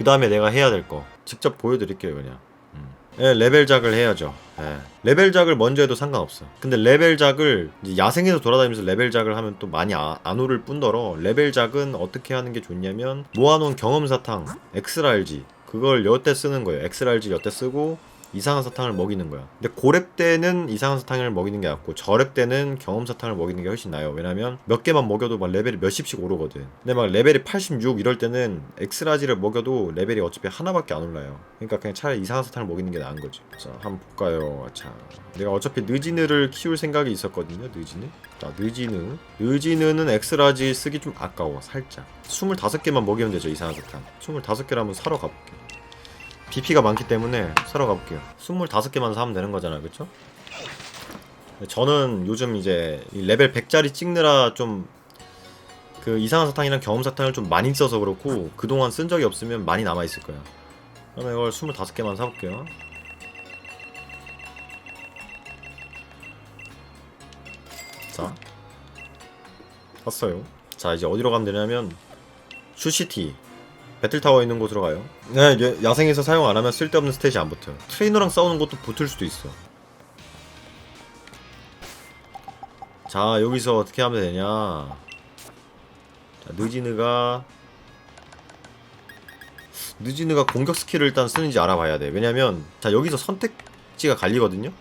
그 다음에 내가 해야 될 거 직접 보여드릴게요 그냥. 음. 예, 레벨작을 해야죠. 예. 레벨작을 먼저 해도 상관없어. 근데 레벨작을 야생에서 돌아다니면서 레벨작을 하면 또 많이 아- 안 오를 뿐더러 레벨작은 어떻게 하는 게 좋냐면 모아놓은 경험사탕 엑스랄지. 그걸 여태 쓰는 거예요. 엑스랄지 여태 쓰고 이상한 사탕을 먹이는 거야. 근데 고렙 때는 이상한 사탕을 먹이는 게 낫고 저렙 때는 경험 사탕을 먹이는 게 훨씬 나아요. 왜냐면 몇 개만 먹여도 막 레벨이 몇십씩 오르거든. 근데 막 레벨이 86 이럴 때는 엑스라지를 먹여도 레벨이 어차피 하나밖에 안 올라요. 그러니까 그냥 차라리 이상한 사탕을 먹이는 게 나은 거지. 자, 한번 볼까요? 자, 내가 어차피 느지느를 키울 생각이 있었거든요. 느지느. 자, 느지느. 느지느는 엑스라지 쓰기 좀 아까워. 살짝. 25개만 먹이면 되죠. 이상한 사탕. 25개를 한번 사러 가볼게요. BP가 많기 때문에 사러 가볼게요. 25개만 사면 되는 거잖아요. 그쵸? 저는 요즘 이제 이 레벨 100짜리 찍느라 좀 그 이상한 사탕이랑 경험 사탕을 좀 많이 써서 그렇고 그동안 쓴 적이 없으면 많이 남아있을 거예요. 그러면 이걸 25개만 사볼게요. 자. 샀어요. 자, 이제 어디로 가면 되냐면 슈시티. 배틀타워 있는 곳으로 가요. 네, 야생에서 사용 안 하면 쓸데없는 스탯이 안 붙어요. 트레이너랑 싸우는 것도 붙을 수도 있어. 자, 여기서 어떻게 하면 되냐. 자, 느지느가 느지느가 공격 스킬을 일단 쓰는지 알아봐야 돼. 왜냐면 자, 여기서 선택지가 갈리거든요.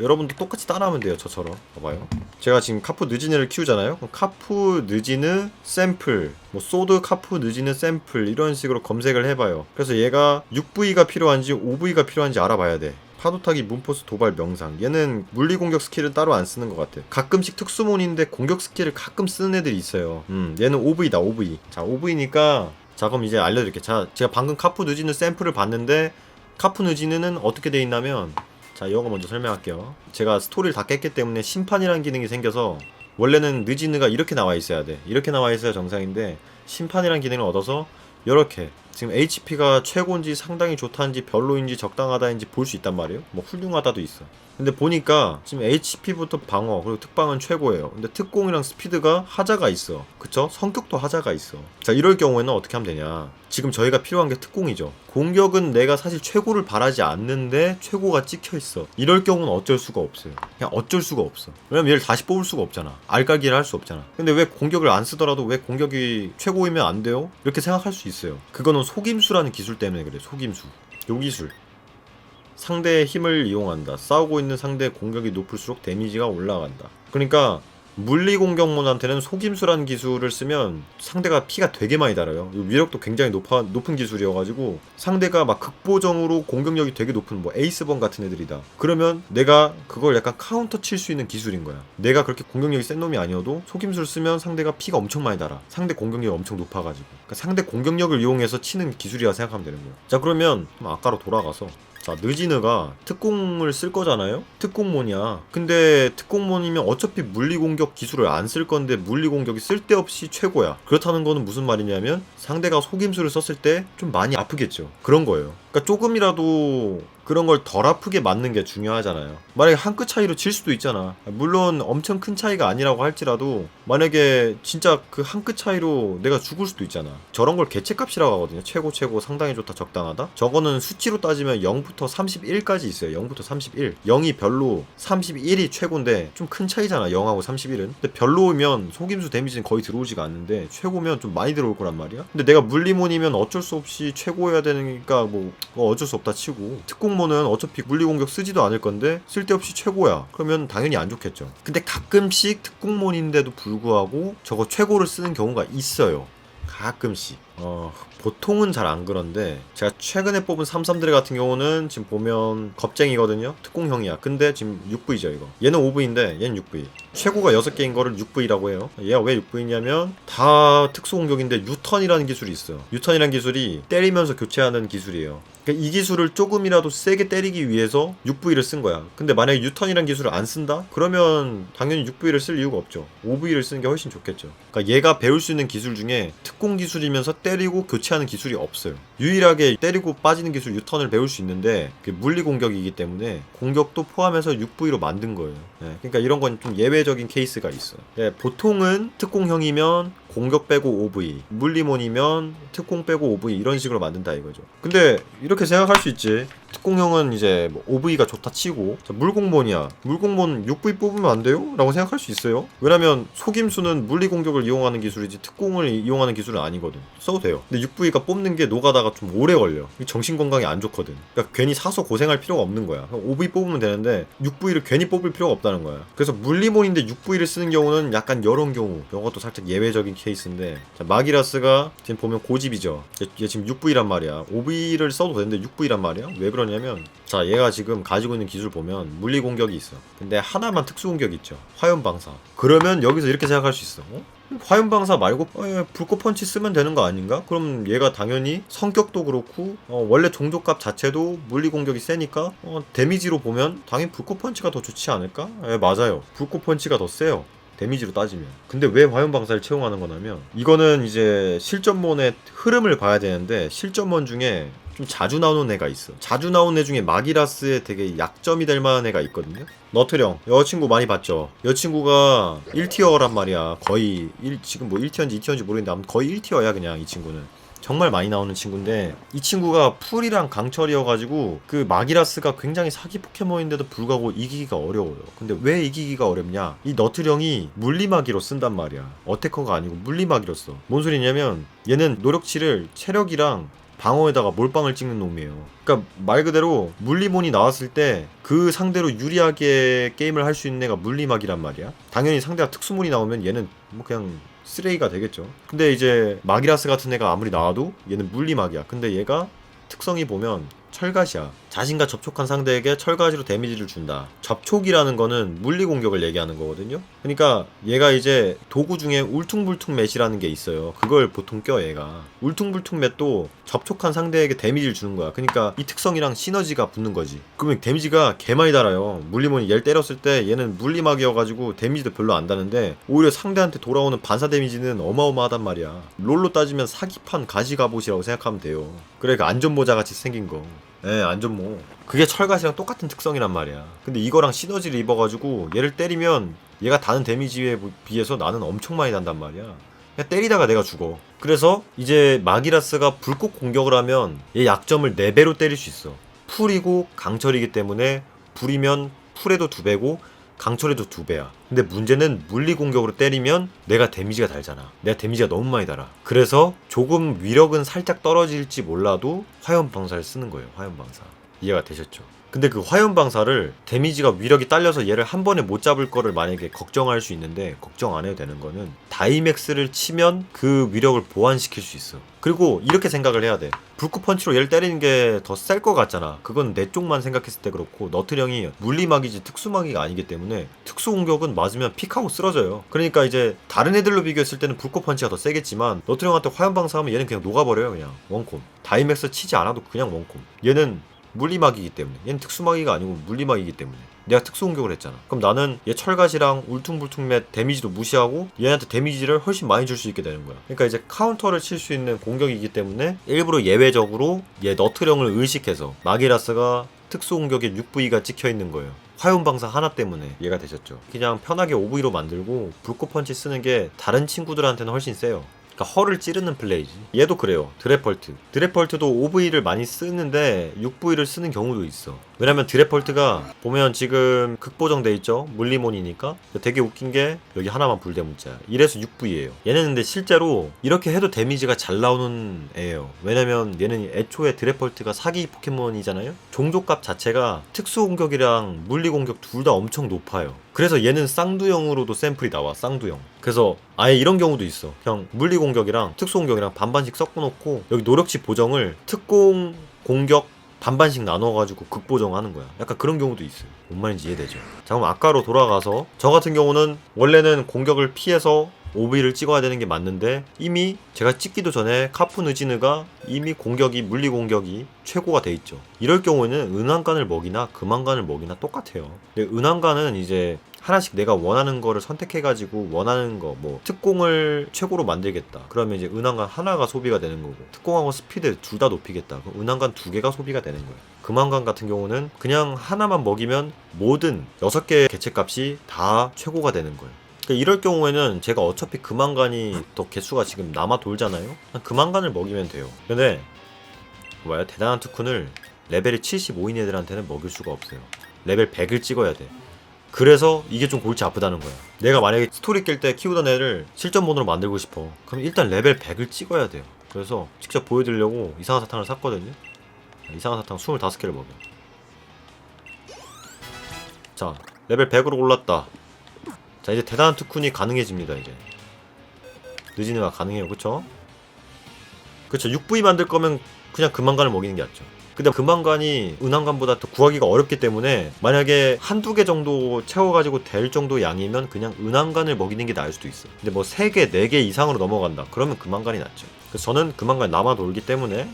여러분도 똑같이 따라하면 돼요, 저처럼. 봐봐요. 제가 지금 카푸 느지느를 키우잖아요. 카푸 느지느 샘플, 뭐 소드 카푸 느지느 샘플 이런 식으로 검색을 해봐요. 그래서 얘가 6V가 필요한지 5V가 필요한지 알아봐야 돼. 파도타기 문포스 도발 명상 얘는 물리 공격 스킬은 따로 안 쓰는 것 같아 가끔씩 특수몬인데 공격 스킬을 가끔 쓰는 애들이 있어요 음 얘는 OV다 OV 자 OV니까 자 그럼 이제 알려드릴게 자 제가 방금 카푸 느지느 샘플을 봤는데 카푸 느지느는 어떻게 돼 있냐면 자 이거 먼저 설명할게요. 제가 스토리를 다 깼기 때문에 심판이라는 기능이 생겨서 원래는 느지느가 이렇게 나와 있어야 돼. 이렇게 나와 있어야 정상인데 심판이라는 기능을 얻어서 이렇게 지금 HP가 최고인지 상당히 좋다는지 별로인지 적당하다인지 볼 수 있단 말이에요? 뭐 훌륭하다도 있어. 근데 보니까 지금 HP부터 방어 그리고 특방은 최고예요. 근데 특공이랑 스피드가 하자가 있어. 그쵸? 성격도 하자가 있어. 자 이럴 경우에는 어떻게 하면 되냐? 지금 저희가 필요한 게 특공이죠. 공격은 내가 사실 최고를 바라지 않는데 최고가 찍혀 있어. 이럴 경우는 어쩔 수가 없어요. 그냥 어쩔 수가 없어. 왜냐면 얘를 다시 뽑을 수가 없잖아. 알깔기를 할 수 없잖아. 근데 왜 공격을 안 쓰더라도 왜 공격이 최고이면 안 돼요? 이렇게 생각할 수 있어요. 그거는 속임수라는 기술 때문에 그래 속임수 요 기술 상대의 힘을 이용한다. 싸우고 있는 상대의 공격이 높을수록 데미지가 올라간다. 그러니까 물리 공격몬한테는 속임수라는 기술을 쓰면 상대가 피가 되게 많이 달아요. 이 위력도 굉장히 높아, 높은 기술이어가지고 상대가 막 극보정으로 공격력이 되게 높은 뭐 에이스번 같은 애들이다. 그러면 내가 그걸 약간 카운터 칠 수 있는 기술인 거야. 내가 그렇게 공격력이 센 놈이 아니어도 속임수를 쓰면 상대가 피가 엄청 많이 달아. 상대 공격력이 엄청 높아가지고. 그러니까 상대 공격력을 이용해서 치는 기술이라 생각하면 되는 거야. 자 그러면 아까로 돌아가서 자, 느지느가 특공을 쓸 거잖아요? 특공몬이야. 근데 특공몬이면 어차피 물리 공격 기술을 안 쓸 건데 물리 공격이 쓸데없이 최고야. 그렇다는 거는 무슨 말이냐면 상대가 속임수를 썼을 때 좀 많이 아프겠죠. 그런 거예요. 그러니까 조금이라도 그런 걸 덜 아프게 맞는 게 중요하잖아요. 만약에 한 끗 차이로 질 수도 있잖아. 물론 엄청 큰 차이가 아니라고 할지라도 만약에 진짜 그 한 끗 차이로 내가 죽을 수도 있잖아. 저런 걸 개체값이라고 하거든요. 최고 최고 상당히 좋다 적당하다. 저거는 수치로 따지면 0부터 31까지 있어요. 0부터 31. 0이 별로 31이 최고인데 좀 큰 차이잖아. 0하고 31은. 근데 별로면 속임수 데미지는 거의 들어오지가 않는데 최고면 좀 많이 들어올 거란 말이야. 근데 내가 물리몬이면 어쩔 수 없이 최고여야 되니까 뭐, 뭐 어쩔 수 없다 치고 특공몬은 어차피 물리 공격 쓰지도 않을 건데 쓸데없이 최고야. 그러면 당연히 안 좋겠죠. 근데 가끔씩 특공몬인데도 불구하고 저거 최고를 쓰는 경우가 있어요. 가끔씩. 어, 보통은 잘 안 그런데 제가 최근에 뽑은 33드레 같은 경우는 지금 보면 겁쟁이거든요. 특공형이야. 근데 지금 6V죠 이거. 얘는 5V인데 얘는 6V. 최고가 6개인 거를 6V라고 해요. 얘가 왜 6V냐면 다 특수 공격인데 유턴이라는 기술이 있어요. 유턴이라는 기술이 때리면서 교체하는 기술이에요. 그러니까 이 기술을 조금이라도 세게 때리기 위해서 6V를 쓴 거야. 근데 만약에 유턴이라는 기술을 안 쓴다? 그러면 당연히 6V를 쓸 이유가 없죠. 5V를 쓰는 게 훨씬 좋겠죠. 그러니까 얘가 배울 수 있는 기술 중에 특공 기술이면서 때리고 교체하는 기술이 없어요. 유일하게 때리고 빠지는 기술 유턴을 배울 수 있는데 그게 물리 공격이기 때문에 공격도 포함해서 6V로 만든 거예요. 네, 그러니까 이런 건 좀 예외 적인 케이스가 있어. 네, 보통은 특공형이면 공격 빼고 OV 물리몬이면 특공 빼고 OV 이런 식으로 만든다 이거죠. 근데 이렇게 생각할 수 있지. 특공형은 이제 뭐 OV가 좋다 치고. 자, 물공몬이야. 물공몬 6V 뽑으면 안 돼요? 라고 생각할 수 있어요. 왜냐면 속임수는 물리 공격을 이용하는 기술이지 특공을 이용하는 기술은 아니거든. 써도 돼요. 근데 6V가 뽑는 게 노가다가 좀 오래 걸려. 정신 건강에 안 좋거든. 그러니까 괜히 사서 고생할 필요가 없는 거야. 5V 뽑으면 되는데 6V를 괜히 뽑을 필요가 없다는 거야. 그래서 물리몬인데 6V를 쓰는 경우는 약간 여러 경우. 이것도 살짝 예외적인 케이스인데 자, 마기라스가 지금 보면 고집이죠 얘, 얘 지금 6V란 말이야 5V를 써도 되는데 6V란 말이야 왜 그러냐면 자 얘가 지금 가지고 있는 기술 보면 물리 공격이 있어 근데 하나만 특수 공격이 있죠 화염 방사 그러면 여기서 이렇게 생각할 수 있어 어? 화염 방사 말고 어, 예, 불꽃 펀치 쓰면 되는 거 아닌가? 그럼 얘가 당연히 성격도 그렇고 어, 원래 종족값 자체도 물리 공격이 세니까 어, 데미지로 보면 당연히 불꽃 펀치가 더 좋지 않을까? 예, 맞아요. 불꽃 펀치가 더 세요. 데미지로 따지면. 근데 왜 화염 방사를 채용하는 거냐면 이거는 이제 실전몬의 흐름을 봐야 되는데 실전몬 중에 좀 자주 나오는 애가 있어. 자주 나오는 애 중에 마기라스에 되게 약점이 될 만한 애가 있거든요. 너트령 여자친구 많이 봤죠. 여자친구가 1티어란 말이야. 거의 1, 지금 뭐 1티어인지 2티어인지 모르겠는데 아무튼 거의 1티어야 그냥 이 친구는. 정말 많이 나오는 친구인데 이 친구가 풀이랑 강철이어가지고 그 마기라스가 굉장히 사기 포켓몬인데도 불구하고 이기기가 어려워요. 근데 왜 이기기가 어렵냐? 이 너트령이 물리마기로 쓴단 말이야. 어테커가 아니고 물리마기로 써. 뭔 소리냐면 얘는 노력치를 체력이랑 방어에다가 몰빵을 찍는 놈이에요. 그러니까 말 그대로 물리몬이 나왔을 때 그 상대로 유리하게 게임을 할 수 있는 애가 물리막이란 말이야. 당연히 상대가 특수몬이 나오면 얘는 뭐 그냥 쓰레기가 되겠죠. 근데 이제 마기라스 같은 애가 아무리 나와도 얘는 물리막이야. 근데 얘가 특성이 보면 철가시야. 자신과 접촉한 상대에게 철가시로 데미지를 준다. 접촉이라는 거는 물리 공격을 얘기하는 거거든요. 그러니까 얘가 이제 도구 중에 울퉁불퉁 맷이라는 게 있어요. 그걸 보통 껴 얘가. 울퉁불퉁 맷도 접촉한 상대에게 데미지를 주는 거야. 그러니까 이 특성이랑 시너지가 붙는 거지. 그러면 데미지가 개 많이 달아요. 물리몬이 얘를 때렸을 때 얘는 물리막이어가지고 데미지도 별로 안 다는데 오히려 상대한테 돌아오는 반사 데미지는 어마어마하단 말이야. 롤로 따지면 사기판 가시갑옷이라고 생각하면 돼요. 그래 그 안전모자 같이 생긴 거. 예, 안전모. 그게 철가시랑 똑같은 특성이란 말이야. 근데 이거랑 시너지를 입어가지고 얘를 때리면 얘가 다는 데미지에 비해서 나는 엄청 많이 단단 말이야. 그냥 때리다가 내가 죽어. 그래서 이제 마기라스가 불꽃 공격을 하면 얘 약점을 4배로 때릴 수 있어. 풀이고 강철이기 때문에 불이면 풀에도 2배고 강철에도 2배야. 근데 문제는 물리 공격으로 때리면 내가 데미지가 달잖아. 내가 데미지가 너무 많이 달아. 그래서 조금 위력은 살짝 떨어질지 몰라도 화염 방사를 쓰는 거예요. 화염 방사. 이해가 되셨죠? 근데 그 화염 방사를 데미지가 위력이 딸려서 얘를 한 번에 못 잡을 거를 만약에 걱정할 수 있는데 걱정 안 해도 되는 거는 다이맥스를 치면 그 위력을 보완시킬 수 있어. 그리고 이렇게 생각을 해야 돼. 불꽃 펀치로 얘를 때리는 게 더 셀 것 같잖아. 그건 내 쪽만 생각했을 때 그렇고 너트령이 물리막이지 특수막이가 아니기 때문에 특수 공격은 맞으면 픽하고 쓰러져요. 그러니까 이제 다른 애들로 비교했을 때는 불꽃 펀치가 더 세겠지만 너트령한테 화염 방사하면 얘는 그냥 녹아버려요 그냥 원콤. 다이맥스 치지 않아도 그냥 원콤. 얘는 물리막이기 때문에. 얘는 특수막이가 아니고 물리막이기 때문에. 내가 특수 공격을 했잖아. 그럼 나는 얘 철가시랑 울퉁불퉁맷 데미지도 무시하고 얘한테 데미지를 훨씬 많이 줄 수 있게 되는 거야. 그러니까 이제 카운터를 칠 수 있는 공격이기 때문에 일부러 예외적으로 얘 너트령을 의식해서 마기라스가 특수 공격에 6V가 찍혀 있는 거예요. 화염 방사 하나 때문에 얘가 되셨죠. 그냥 편하게 5V로 만들고 불꽃 펀치 쓰는 게 다른 친구들한테는 훨씬 세요 그러니까 허를 찌르는 플레이지. 얘도 그래요. 드래펄트. 드래펄트도 5V를 많이 쓰는데 6V를 쓰는 경우도 있어. 왜냐면 드래펄트가 보면 지금 극보정 돼 있죠. 물리몬이니까. 되게 웃긴 게 여기 하나만 불대 문자야. 이래서 6V예요. 얘는 근데 실제로 이렇게 해도 데미지가 잘 나오는 애예요. 왜냐면 얘는 애초에 드래펄트가 사기 포켓몬이잖아요. 종족값 자체가 특수 공격이랑 물리 공격 둘 다 엄청 높아요. 그래서 얘는 쌍두형으로도 샘플이 나와. 쌍두형. 그래서 아예 이런 경우도 있어. 그냥 물리 공격이랑 특수 공격이랑 반반씩 섞어 놓고 여기 노력치 보정을 특공 공격 반반씩 나눠가지고 극보정하는 거야. 약간 그런 경우도 있어요. 뭔 말인지 이해되죠? 자 그럼 아까로 돌아가서 저 같은 경우는 원래는 공격을 피해서 OV를 찍어야 되는 게 맞는데 이미 제가 찍기도 전에 카푸 느지느가 이미 공격이 물리 공격이 최고가 돼 있죠. 이럴 경우에는 은한간을 먹이나 금한간을 먹이나 똑같아요. 근데 은한간은 이제 하나씩 내가 원하는 거를 선택해가지고 원하는 거 뭐 특공을 최고로 만들겠다. 그러면 이제 은한간 하나가 소비가 되는 거고 특공하고 스피드 둘 다 높이겠다. 그럼 은한간 두 개가 소비가 되는 거예요. 금한간 같은 경우는 그냥 하나만 먹이면 모든 여섯 개의 개체값이 다 최고가 되는 거예요. 그러니까 이럴 경우에는 제가 어차피 금한간이 더 개수가 지금 남아 돌잖아요. 금한간을 먹이면 돼요. 근데 뭐야 대단한 특훈을 레벨이 75인 애들한테는 먹일 수가 없어요. 레벨 100을 찍어야 돼. 그래서 이게 좀 골치 아프다는 거야. 내가 만약에 스토리 깰 때 키우던 애를 실전 모드로 만들고 싶어. 그럼 일단 레벨 100을 찍어야 돼요. 그래서 직접 보여드리려고 이상한 사탕을 샀거든요. 이상한 사탕 25개를 먹여. 자, 레벨 100으로 올랐다. 자, 이제 대단한 특훈이 가능해집니다, 이제. 느지느가 가능해요, 그쵸? 그쵸, 6V 만들 거면 그냥 금한간을 먹이는 게 낫죠. 근데 금한간이 은한간보다 더 구하기가 어렵기 때문에 만약에 한두 개 정도 채워가지고 될 정도 양이면 그냥 은한간을 먹이는 게 나을 수도 있어. 근데 뭐 3개, 4개 이상으로 넘어간다. 그러면 금한간이 낫죠. 그래서 저는 금한간이 남아 돌기 때문에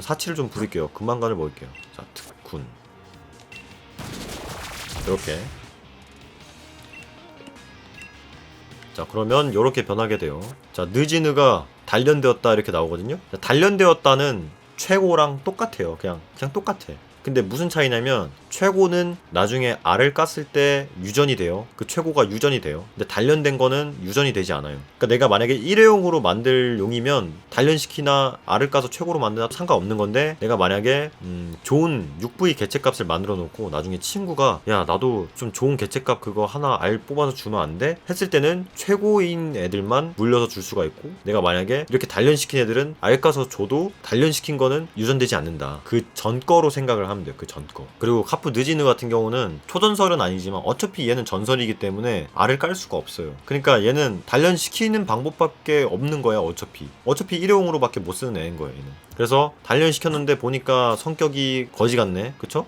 사치를 좀 부릴게요. 금한간을 먹을게요. 자, 특훈. 이렇게. 자, 그러면 이렇게 변하게 돼요. 자, 느지느가 단련되었다 이렇게 나오거든요. 자, 단련되었다는 최고랑 똑같아요. 그냥 그냥 똑같아. 근데 무슨 차이냐면 최고는 나중에 알을 깠을 때 유전이 돼요. 그 최고가 유전이 돼요. 근데 단련된 거는 유전이 되지 않아요. 그러니까 내가 만약에 일회용으로 만들 용이면 단련시키나 알을 까서 최고로 만드나 상관없는 건데 내가 만약에 음, 좋은 6V 개체값을 만들어 놓고 나중에 친구가 야 나도 좀 좋은 개체값 그거 하나 알 뽑아서 주면 안 돼? 했을 때는 최고인 애들만 물려서 줄 수가 있고 내가 만약에 이렇게 단련시킨 애들은 알 까서 줘도 단련시킨 거는 유전되지 않는다. 그 전 거로 생각을 하면 돼요. 그 전 거. 그리고 카프 느지느 같은 경우는 초전설은 아니지만 어차피 얘는 전설이기 때문에 알을 깔 수가 없어요. 그러니까 얘는 단련시키는 방법밖에 없는 거야 어차피. 어차피 일회용으로밖에 못 쓰는 애인 거예요 얘는. 그래서 단련시켰는데 보니까 성격이 거지 같네. 그쵸?